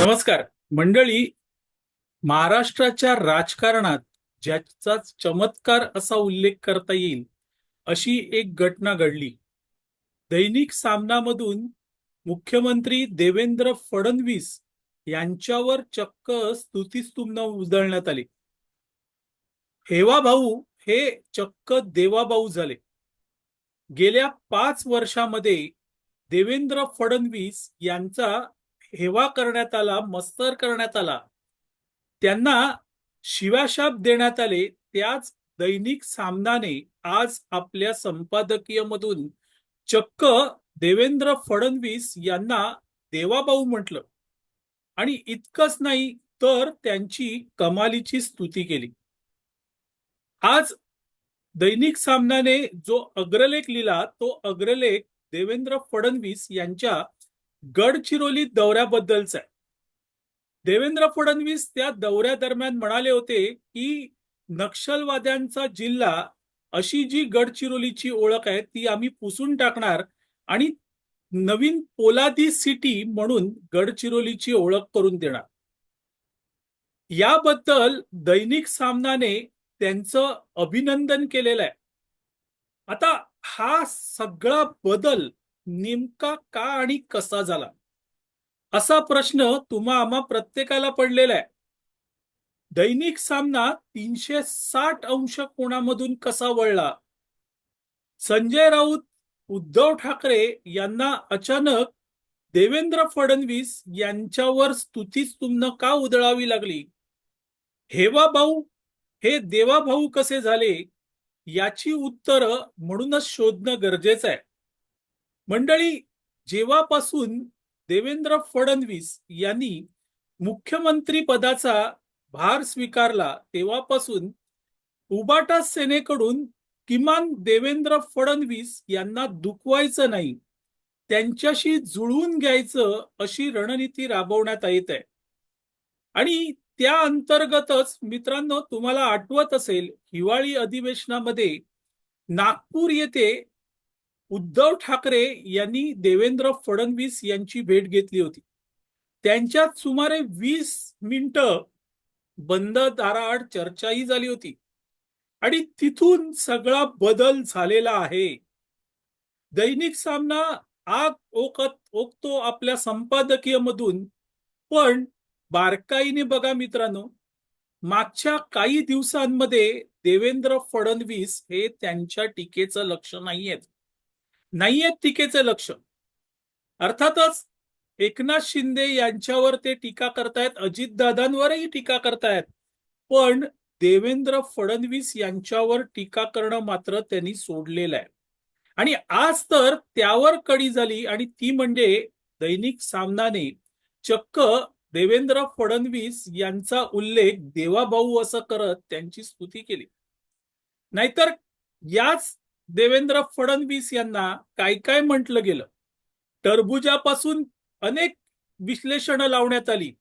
नमस्कार. मंडळी महाराष्ट्राच्या राजकारणात ज्याचा चमत्कार असा उल्लेख करता येईल अशी एक घटना घडली. दैनिक सामनामधून मुख्यमंत्री देवेंद्र फडणवीस यांच्यावर चक्क स्तुतीस्तुम्न उजळण्यात आले. हेवा भाऊ हे चक्क देवाभाऊ झाले. गेल्या पाच वर्षामध्ये देवेंद्र फडणवीस यांचा हेवा करण्यात आला मस्तर करण्यात आला त्यांना शिवाशाप देण्यात आले त्याच दैनिक सामनाने आज आपल्या संपादकीय मधून चक्क देवेंद्र फडणवीस यांना देवाभाऊ म्हटलं. आणि इतकंच नाही तर त्यांची कमालीची स्तुती केली. आज दैनिक सामनाने जो अग्रलेख लिहिला तो अग्रलेख देवेंद्र फडणवीस यांच्या गडचिरोली दौऱ्याबद्दलच आहे. देवेंद्र फडणवीस त्या दौऱ्यादरम्यान म्हणाले होते की नक्षलवाद्यांचा जिल्हा अशी जी गडचिरोलीची ओळख आहे ती आम्ही पुसून टाकणार आणि नवीन पोलादी सिटी म्हणून गडचिरोलीची ओळख करून देणार. याबद्दल दैनिक सामनाने त्यांचं अभिनंदन केलेलं आहे. आता हा सगळा बदल नेमका का आणि कसा झाला? असा प्रश्न तुम्हा आम्हा प्रत्येकाला पडलेला आहे. दैनिक सामना तीनशे साठ अंश कोणामधून कसा वळला? संजय राऊत उद्धव ठाकरे यांना अचानक देवेंद्र फडणवीस यांच्यावर स्तुतीच तुमनं का उधळावी लागली? हेवा भाऊ हे देवाभाऊ कसे झाले? याची उत्तरं म्हणूनच शोधणं गरजेचं आहे. मंडळी जेव्हापासून देवेंद्र फडणवीस यांनी मुख्यमंत्री पदाचा भार स्वीकारला तेव्हापासून उबाटा सेनेकडून किमान देवेंद्र फडणवीस यांना दुखवायचं नाही त्यांच्याशी जुळवून घ्यायचं अशी रणनीती राबवण्यात येत आहे. आणि त्या अंतर्गतच मित्रांनो तुम्हाला आठवत असेल हिवाळी अधिवेशनामध्ये नागपूर येथे उद्धव ठाकरे यांनी देवेंद्र फडणवीस यांची भेट घेतली होती. त्यांच्यात सुमारे वीस मिनिटं बंद दाराआड चर्चाही झाली होती. आणि तिथून सगळा बदल झालेला आहे. दैनिक सामना आग ओकत ओकतो आपल्या संपादकीय मधून. पण बारकाईने बघा मित्रांनो मागच्या काही दिवसांमध्ये देवेंद्र फडणवीस हे त्यांच्या टीकेचं लक्ष नाहीयेत. नाहीयेत टीकेचे लक्ष. अर्थातच एकनाथ शिंदे यांच्यावर ते टीका करतायत अजितदादांवरही टीका करतायत. पण देवेंद्र फडणवीस यांच्यावर टीका करणं मात्र त्यांनी सोडलेलं आहे. आणि आज तर त्यावर कडी झाली आणि ती म्हणजे दैनिक सामनाने. चक्क देवेंद्र फडणवीस यांचा उल्लेख देवाभाऊ असं करत त्यांची स्तुती केली. नाहीतर याच देवेंद्र फडणवीस यांना काय काय म्हटलं गेलं? टरबुजापासून अनेक विश्लेषणं लावण्यात आली.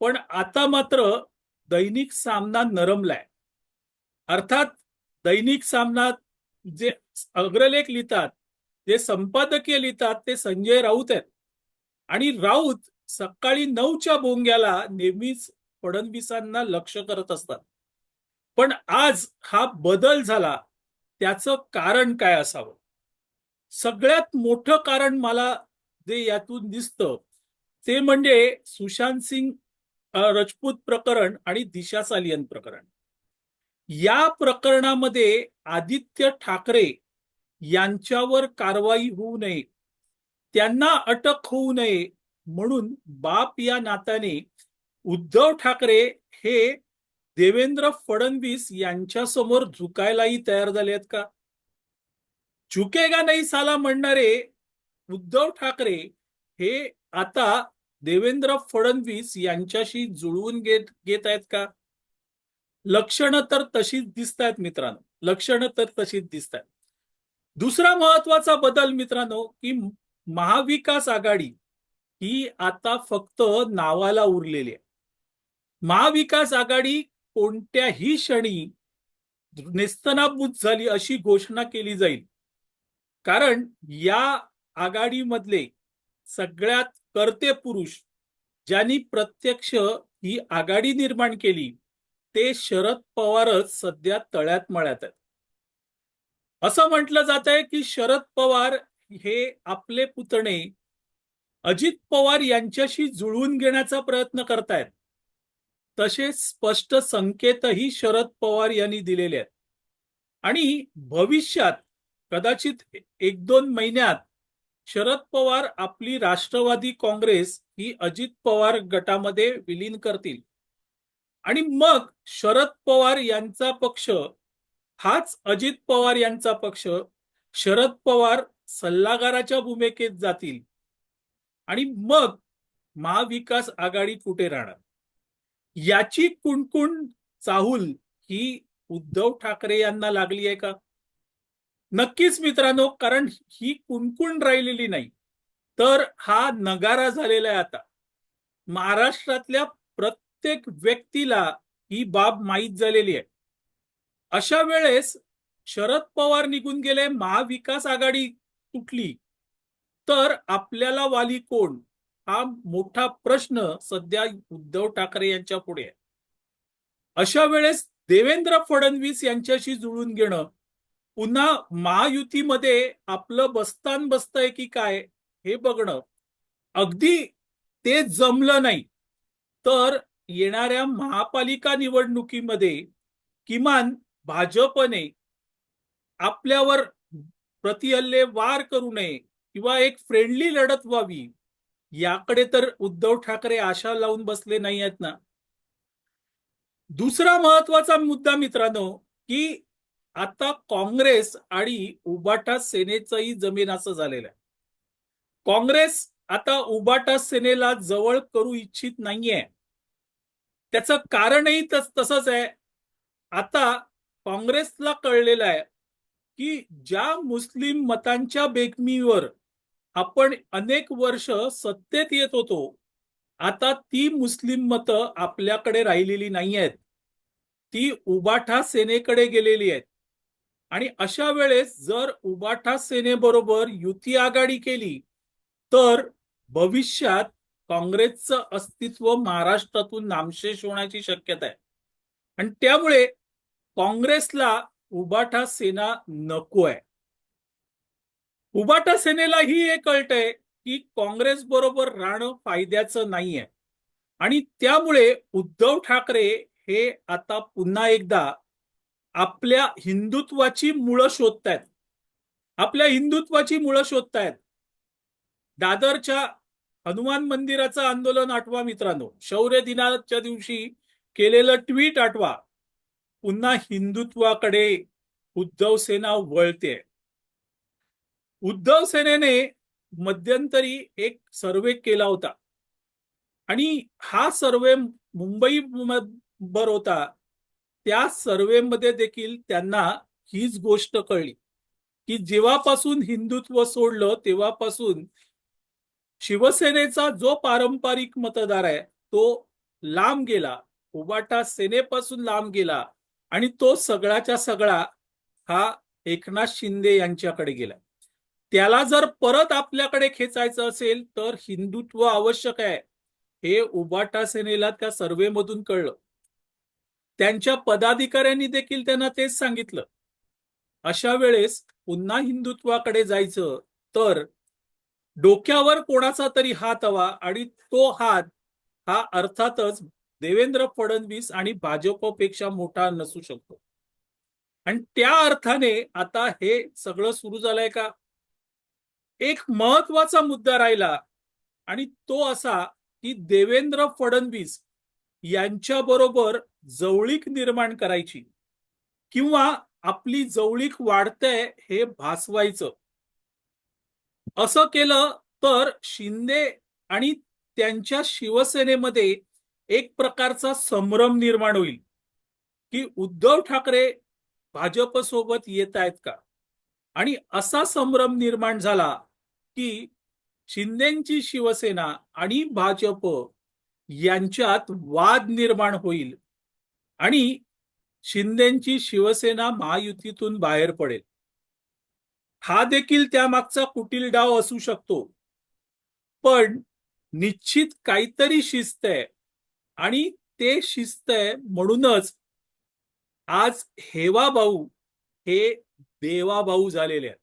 पण आता मात्र दैनिक सामना नरमलाय. अर्थात दैनिक सामना जे अग्रलेख लिहितात जे संपादकीय लिहितात ते संजय राऊत आहेत. आणि राऊत सकाळी नऊच्या बोंग्याला नेहमीच फडणवीसांना लक्ष करत असतात. पण आज हा बदल झाला त्याचं कारण काय असावं? सगळ्यात मोठं कारण मला जे यातून दिसतं ते म्हणजे सुशांत सिंग राजपूत प्रकरण आणि दिशा सालियन प्रकरण. या प्रकरणामध्ये आदित्य ठाकरे यांच्यावर कारवाई होऊ नये त्यांना अटक होऊ नये म्हणून बाप या नात्याने उद्धव ठाकरे हे देवेंद्र फडणवीस यांच्या समोर झुकायलाही तयार झाले आहेत का? झुकेगा नाही साला म्हणणारे उद्धव ठाकरे हे आता देवेंद्र फडणवीस यांच्याशी जुळवून घेत घेत आहेत का? लक्षणं तर तशीच दिसत आहेत मित्रांनो. लक्षणं तर तशीच दिसत आहेत. दुसरा महत्त्वाचा बदल मित्रांनो की महाविकास आघाडी ही आता फक्त नावाला उरलेली आहे. महाविकास आघाडी कोणत्याही क्षणी नेस्तनाभूत झाली अशी घोषणा केली जाईल. कारण या आघाडीमधले सगळ्यात कर्ते पुरुष ज्यांनी प्रत्यक्ष ही आघाडी निर्माण केली ते शरद पवारच सध्या तळ्यात मळ्यात आहेत. असं म्हटलं जात आहे की शरद पवार हे आपले पुतणे अजित पवार यांच्याशी जुळवून घेण्याचा प्रयत्न करतायत. तसे स्पष्ट संकेतही शरद पवार यांनी दिलेले आहेत. आणि भविष्यात कदाचित एक दोन महिन्यात शरद पवार आपली राष्ट्रवादी काँग्रेस ही अजित पवार गटामध्ये विलीन करतील. आणि मग शरद पवार यांचा पक्ष हाच अजित पवार यांचा पक्ष शरद पवार सल्लागाराच्या भूमिकेत जातील. आणि मग महाविकास आघाडी कुठे राहणार? याची कुणकुण चाहूल ही उद्धव ठाकरे यांना लागली आहे का? नक्कीच मित्रांनो कारण ही कुणकुण राहिलेली नाही. तर हा नगारा झालेला आहे आता. महाराष्ट्रातल्या प्रत्येक व्यक्तीला ही बाब माहीत झालेली आहे. अशा वेळेस शरद पवार निघून गेले महाविकास आघाडी तुटली. तर आपल्याला वाली कोण? हा मोठा प्रश्न सध्या उद्धव ठाकरे यांच्या पुढे आहे. अशा वेळेस देवेंद्र फडणवीस यांच्याशी जुळून घेणं पुन्हा महायुतीमध्ये आपलं बस्तान बसतंय की काय हे बघणं अगदी ते जमलं नाही. तर येणाऱ्या महापालिका निवडणुकीमध्ये किमान भाजपने आपल्यावर प्रतिहल्ले वार करू नये किंवा एक फ्रेंडली लढत व्हावी याकडे तर उद्धव ठाकरे आशा लावून बसले नाही आहेत ना. दुसरा महत्त्वाचा मुद्दा मित्रांनो की आता काँग्रेस आणि उबाटा सेनेचंही जमीन असं झालेलं आहे. काँग्रेस आता उबाटा सेनेला जवळ करू इच्छित नाहीये. त्याचं कारणही तस तसंच आहे. आता काँग्रेसला कळलेलं आहे की ज्या मुस्लिम मतांच्या बेगमीवर आपण अनेक वर्ष सत्तेत येत होतो. आता ती मुस्लिम मतं आपल्याकडे राहिलेली नाही आहेत. ती उबाठा सेनेकडे गेलेली आहेत. आणि अशा वेळेस जर उबाठा सेनेबरोबर युती आघाडी केली तर भविष्यात काँग्रेसचं अस्तित्व महाराष्ट्रातून नामशेष होण्याची शक्यता आहे. आणि त्यामुळे काँग्रेसला उबाठा सेना नको आहे. उबाटा सेनेला ही हे कळतंय की काँग्रेस बरोबर राहणं फायद्याचं नाहीये. आणि त्यामुळे उद्धव ठाकरे हे आता पुन्हा एकदा आपल्या हिंदुत्वाची मुळं शोधतायत. आपल्या हिंदुत्वाची मुळं शोधतायत. दादरच्या हनुमान मंदिराचं आंदोलन आठवा मित्रांनो. शौर्य दिनाच्या दिवशी केलेलं ट्विट आठवा. पुन्हा हिंदुत्वाकडे उद्धव सेना वळते. उद्धव सेनेने मध्यंतरी एक सर्वे केला होता. आणि हा सर्वे मुंबई बर होता. त्या सर्वेमध्ये देखील त्यांना हीच गोष्ट कळली की जेव्हापासून हिंदुत्व सोडलं तेव्हापासून शिवसेनेचा जो पारंपरिक मतदार आहे तो लांब गेला उबाटा सेनेपासून लांब गेला आणि तो सगळाच्या सगळा हा एकनाथ शिंदे यांच्याकडे गेला. त्याला जर परत आपल्याकडे खेचायचं असेल तर हिंदुत्व आवश्यक आहे. हे उबाटा सेनेला त्या सर्वेमधून कळलं. त्यांच्या पदाधिकाऱ्यांनी देखील त्यांना तेच सांगितलं. अशा वेळेस पुन्हा हिंदुत्वाकडे जायचं तर डोक्यावर कोणाचा तरी हात हवा आणि तो हात हा अर्थातच देवेंद्र फडणवीस आणि भाजपपेक्षा मोठा नसू शकतो. आणि त्या अर्थाने आता हे सगळं सुरू झालंय का? एक महत्त्वाचा मुद्दा राहिला आणि तो असा की देवेंद्र फडणवीस यांच्या बरोबर जवळीक निर्माण करायची किंवा आपली जवळीक वाढतंय हे भासवायचं. असं केलं तर शिंदे आणि त्यांच्या शिवसेनेमध्ये एक प्रकारचा संभ्रम निर्माण होईल. की उद्धव ठाकरे भाजप सोबत येत आहेत का? आणि असा संभ्रम निर्माण झाला की शिंदेची शिवसेना आणि भाजप यांच्यात वाद निर्माण होईल आणि शिंदेची शिवसेना महायुतीतून बाहेर पडेल. हा देखील त्यामागचा कुटील डाव असू शकतो. पण निश्चित काहीतरी शिस्त आहे आणि ते शिस्त आहे म्हणूनच आज हेवा भाऊ हे देवा भाऊ झालेले आहेत.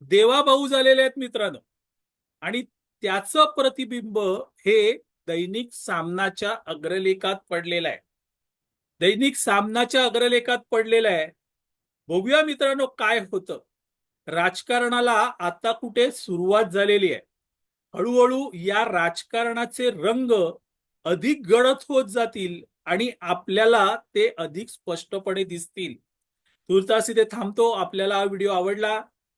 देवाभाऊ झालेले आहेत मित्रांनो. आणि त्याचं प्रतिबिंब हे दैनिक सामनाच्या अग्रलेखात पडलेलं आहे. दैनिक सामनाच्या अग्रलेखात पडलेलं आहे. बघूया मित्रांनो काय होतं. राजकारणाला आता कुठे सुरुवात झालेली आहे. हळूहळू या राजकारणाचे रंग अधिक गडद होत जातील आणि आपल्याला ते अधिक स्पष्टपणे दिसतील. तुर्तास इथे थांबतो. आपल्याला हा व्हिडिओ आवडला